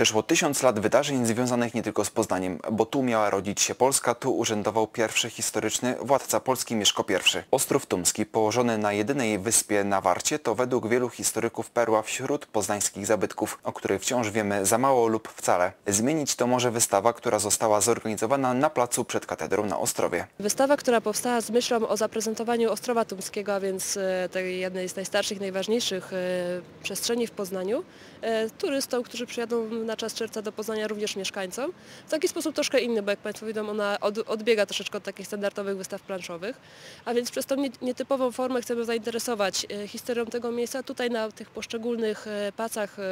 Przeszło tysiąc lat wydarzeń związanych nie tylko z Poznaniem, bo tu miała rodzić się Polska, tu urzędował pierwszy historyczny władca Polski Mieszko I. Ostrów Tumski, położony na jedynej wyspie na Warcie, to według wielu historyków perła wśród poznańskich zabytków, o których wciąż wiemy za mało lub wcale. Zmienić to może wystawa, która została zorganizowana na placu przed katedrą na Ostrowie. Wystawa, która powstała z myślą o zaprezentowaniu Ostrowa Tumskiego, a więc e, tej jednej z najstarszych, najważniejszych e, przestrzeni w Poznaniu, e, turystom, którzy przyjadą na czas czerwca do Poznania, również mieszkańcom. W taki sposób troszkę inny, bo jak Państwo widzą, ona od, odbiega troszeczkę od takich standardowych wystaw planszowych, a więc przez tą nie- nietypową formę chcemy zainteresować e, historią tego miejsca. Tutaj na tych poszczególnych e, pacach e,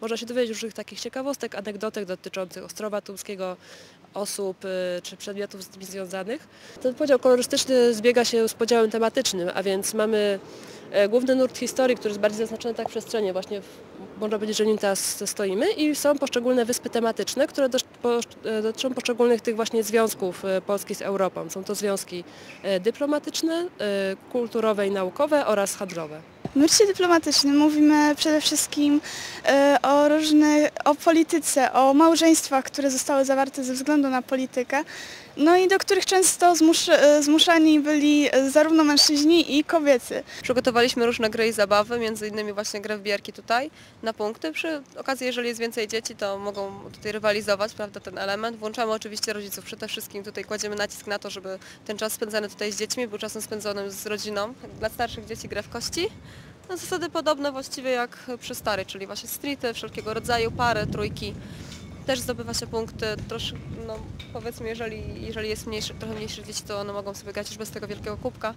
można się dowiedzieć różnych takich ciekawostek, anegdotek dotyczących Ostrowa Tumskiego, osób czy przedmiotów z nimi związanych. Ten podział kolorystyczny zbiega się z podziałem tematycznym, a więc mamy główny nurt historii, który jest bardziej zaznaczony tak przestrzennie, właśnie w, można powiedzieć, że nim teraz stoimy i są poszczególne wyspy tematyczne, które e, dotyczą poszczególnych tych właśnie związków e, Polski z Europą. Są to związki e, dyplomatyczne, e, kulturowe i naukowe oraz handlowe. W nurcie dyplomatycznym mówimy przede wszystkim e, o różnych, o polityce, o małżeństwach, które zostały zawarte ze względu na politykę, no i do których często zmusz, e, zmuszani byli e, zarówno mężczyźni i kobiety. Przygotowaliśmy różne gry i zabawy, między innymi właśnie grę w bierki tutaj na punkty. Przy okazji, jeżeli jest więcej dzieci, to mogą tutaj rywalizować, prawda, ten element. Włączamy oczywiście rodziców. Przede wszystkim tutaj kładziemy nacisk na to, żeby ten czas spędzany tutaj z dziećmi był czasem spędzonym z rodziną. Dla starszych dzieci grę w kości. No, zasady podobne właściwie jak przy starej, czyli właśnie streety, wszelkiego rodzaju, pary, trójki. Też zdobywa się punkty, troszkę, no powiedzmy, jeżeli, jeżeli jest mniejszy, trochę mniejsze dzieci, to one mogą sobie grać już bez tego wielkiego kubka,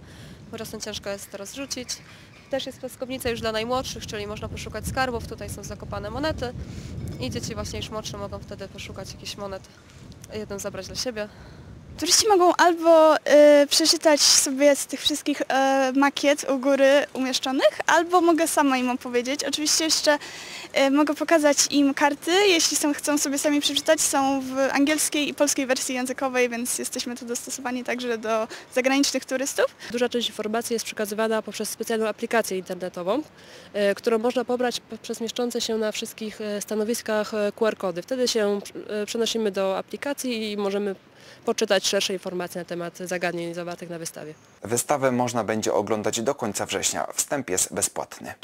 bo czasem ciężko jest teraz rzucić. Też jest piaskownica już dla najmłodszych, czyli można poszukać skarbów, tutaj są zakopane monety i dzieci właśnie już młodsze mogą wtedy poszukać jakichś monet, jedną zabrać dla siebie. Turyści mogą albo e, przeczytać sobie z tych wszystkich e, makiet u góry umieszczonych, albo mogę sama im opowiedzieć. Oczywiście jeszcze e, mogę pokazać im karty, jeśli są, chcą sobie sami przeczytać. Są w angielskiej i polskiej wersji językowej, więc jesteśmy tu dostosowani także do zagranicznych turystów. Duża część informacji jest przekazywana poprzez specjalną aplikację internetową, e, którą można pobrać poprzez mieszczące się na wszystkich e, stanowiskach e, QR-kody. Wtedy się przenosimy do aplikacji i możemy poczytać szersze informacje na temat zagadnień zawartych na wystawie. Wystawę można będzie oglądać do końca września. Wstęp jest bezpłatny.